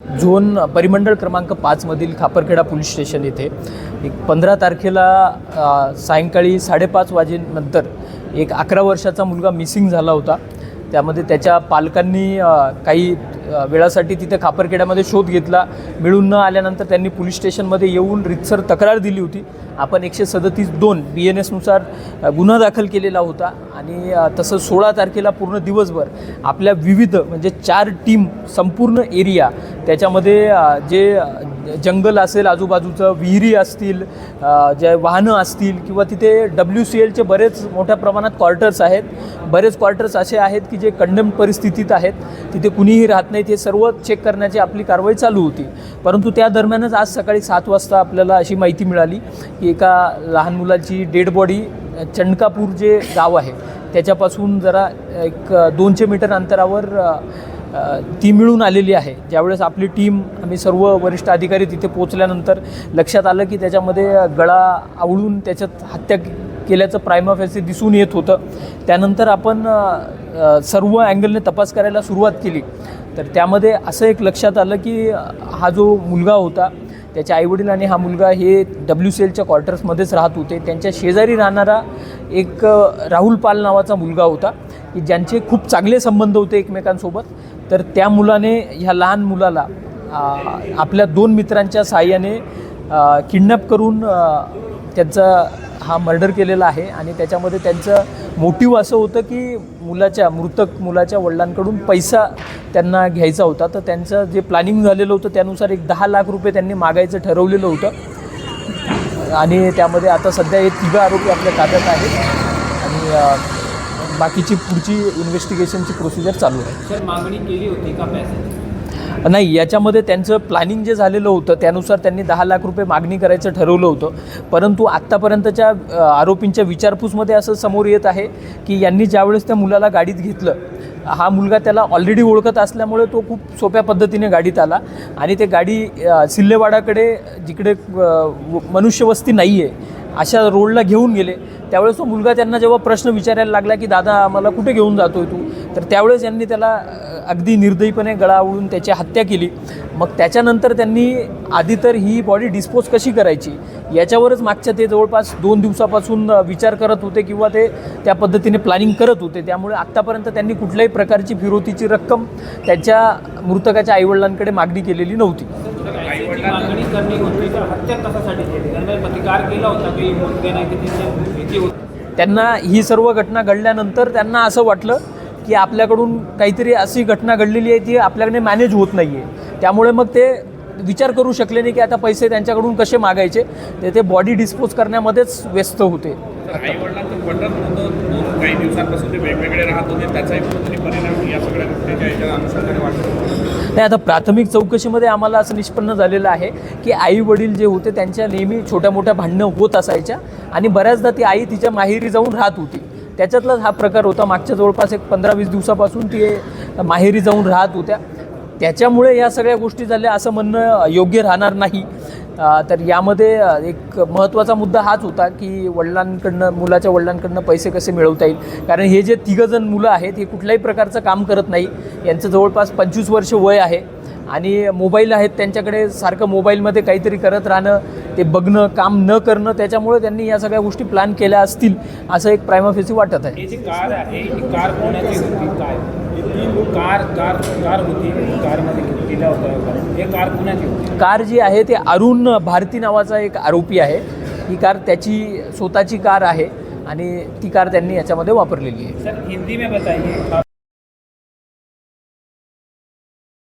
Zone परिमंडळ क्रमांक पाचमधील Khaparkheda police station येथे एक पंधरा तारखेला सायंकाळी साडेपाच वाजेनंतर एक अकरा वर्षाचा मुलगा मिसिंग झाला होता. त्यामध्ये त्याच्या पालकांनी काही वेळासाठी तिथे खापरखेड्यामध्ये शोध घेतला. मिळून न आल्यानंतर त्यांनी पोलीस स्टेशनमध्ये येऊन रितसर तक्रार दिली होती. आपण एकशे सदतीस दोन बी एन एसनुसार गुन्हा दाखल केलेला होता आणि तसं सोळा तारखेला पूर्ण दिवसभर आपल्या विविध म्हणजे चार टीम संपूर्ण एरिया त्याच्यामध्ये जे जंगल असेल आजूबाजूचं विहिरी असतील जे वाहनं असतील किंवा तिथे डब्ल्यू सी एलचे बरेच मोठ्या प्रमाणात क्वार्टर्स आहेत. बरेच क्वार्टर्स असे आहेत की जे कंडेम परिस्थितीत आहेत. तिथे कुणीही राहत नाही. नाहीत हे सर्व चेक करण्याची आपली कारवाई चालू होती. परंतु त्या दरम्यानच आज सकाळी सात वाजता आपल्याला अशी माहिती मिळाली की एका लहान मुलाची डेड बॉडी चंडकापूर जे गाव आहे त्याच्यापासून जरा एक दोनशे मीटर अंतरावर ती मिळून आलेली आहे. ज्यावेळेस आपली टीम आम्ही सर्व वरिष्ठ अधिकारी तिथे पोचल्यानंतर लक्षात आलं की त्याच्यामध्ये गळा आवळून त्याच्यात हत्या केल्याचं प्रायमा फेसी दिसून येत होतं. त्यानंतर आपण सर्व अँगलने तपास करायला सुरुवात केली. तर त्यामध्ये असं एक लक्षात आलं की हा जो मुलगा होता त्याचे आईवडील आणि हा मुलगा हे डब्ल्यू सी एलच्या क्वार्टर्समध्येच राहत होते. त्यांच्या शेजारी राहणारा एक राहुल पाल नावाचा मुलगा होता की ज्यांचे खूप चांगले संबंध होते एकमेकांसोबत. तर त्या मुलाने ह्या लहान मुलाला आपल्या दोन मित्रांच्या साहाय्याने किडनॅप करून त्यांचा हा मर्डर केलेला आहे आणि त्याच्यामध्ये त्यांचं मोटिव्ह असं होतं की मुलाच्या मृतक मुलाच्या वडिलांकडून पैसा त्यांना घ्यायचा होता. तर त्यांचं जे प्लॅनिंग झालेलं होतं त्यानुसार एक दहा लाख रुपये त्यांनी मागायचं ठरवलेलं होतं. आणि त्यामध्ये आता सध्या हे तिघं आरोपी आपल्या ताब्यात आहेत. आणि बाकीची पुढची इन्व्हेस्टिगेशनची प्रोसिजर चालू आहे. सर मागणी केली होती का पैसे नाही याच्यामध्ये त्यांचं प्लॅनिंग जे झालेलं होतं त्यानुसार त्यांनी दहा लाख रुपये मागणी करायचं ठरवलं होतं. परंतु आत्तापर्यंतच्या आरोपींच्या विचारपूसमध्ये असं समोर येत आहे की यांनी ज्यावेळेस त्या मुलाला गाडीत घेतलं हा मुलगा त्याला ऑलरेडी ओळखत असल्यामुळे तो खूप सोप्या पद्धतीने गाडीत आला आणि ते गाडी सिल्लेवाडाकडे जिकडे व- मनुष्यवस्ती नाही आहे अशा रोडला घेऊन गेले. त्यावेळेस तो मुलगा त्यांना जेव्हा प्रश्न विचारायला लागला की दादा आम्हाला कुठे घेऊन जातोय तू? तर त्यावेळेस यांनी त्याला अगदी निर्दयीपणे गळा आवळून त्याची हत्या केली. मग त्याच्यानंतर त्यांनी आधी तर ही बॉडी डिस्पोज कशी करायची? याच्यावरच मागच्या ते जवळपास दोन दिवसापासून विचार करत होते किंवा ते त्या पद्धतीने प्लॅनिंग करत होते. त्यामुळे आत्तापर्यंत त्यांनी कुठल्याही प्रकारची फिरवतीची रक्कम त्याच्या मृतकाच्या आईवडिलांकडे मागणी केलेली नव्हती. त्यांना ही सर्व घटना घडल्यानंतर त्यांना असं वाटलं की आपल्याकडून काहीतरी अशी घटना घडलेली आहे ती आपल्याकडे मॅनेज होत नाही आहे त्यामुळे मग ते विचार करू शकले नाही की आता पैसे त्यांच्याकडून कसे मागायचे ते ते बॉडी डिस्पोज करण्यामध्येच व्यस्त होते. आई वडिलांचं बंधन होतं दोन काही दिवसांपासून ते वेगवेगळे राहत होते त्याचाही कुठेतरी परिणाम या सगळ्या घटनेच्या याच्या अनुषंगाने वाटतो नाही आता प्राथमिक चौकशीमध्ये आम्हाला असं निष्पन्न झालेलं आहे की आई वडील जे होते त्यांच्या नेहमी छोट्या मोठ्या भांडणं होत असायच्या आणि बऱ्याचदा ती आई तिच्या माहेरी जाऊन राहत होती. त्याच्यातलाच हा प्रकार होता. मागच्या जवळपास एक पंधरा वीस दिवसापासून ती माहेरी जाऊन राहत होत्या. त्याच्यामुळे या सगळ्या गोष्टी झाल्या असं म्हणणं योग्य राहणार नाही. तर यामध्ये एक महत्त्वाचा मुद्दा हाच होता की वडिलांकडनं मुलाच्या वडिलांकडनं पैसे कसे मिळवता येईल? कारण हे जे तिघंजण मुलं आहेत हे कुठल्याही प्रकारचं काम करत नाही. यांचं जवळपास पंचवीस वर्ष वय आहे. आणि मोबाईल आहेत त्यांच्याकडे सारखं मोबाईलमध्ये काहीतरी करत राहणं ते बघणं काम न करणं त्याच्यामुळे त्यांनी या सगळ्या गोष्टी प्लॅन केल्या असतील असं एक प्रायमाफेसी वाटत आहे. ही जी कार आहे ही कार कोणाची होती? काय? कार कार कार होती. कारमध्ये हे कार कोणाची होती? कार जी आहे ते अरुण भारती नावाचा एक आरोपी आहे. ही कार त्याची स्वतःची कार आहे आणि ती कार त्यांनी याच्यामध्ये वापरलेली आहे. सर हिंदी में बताइए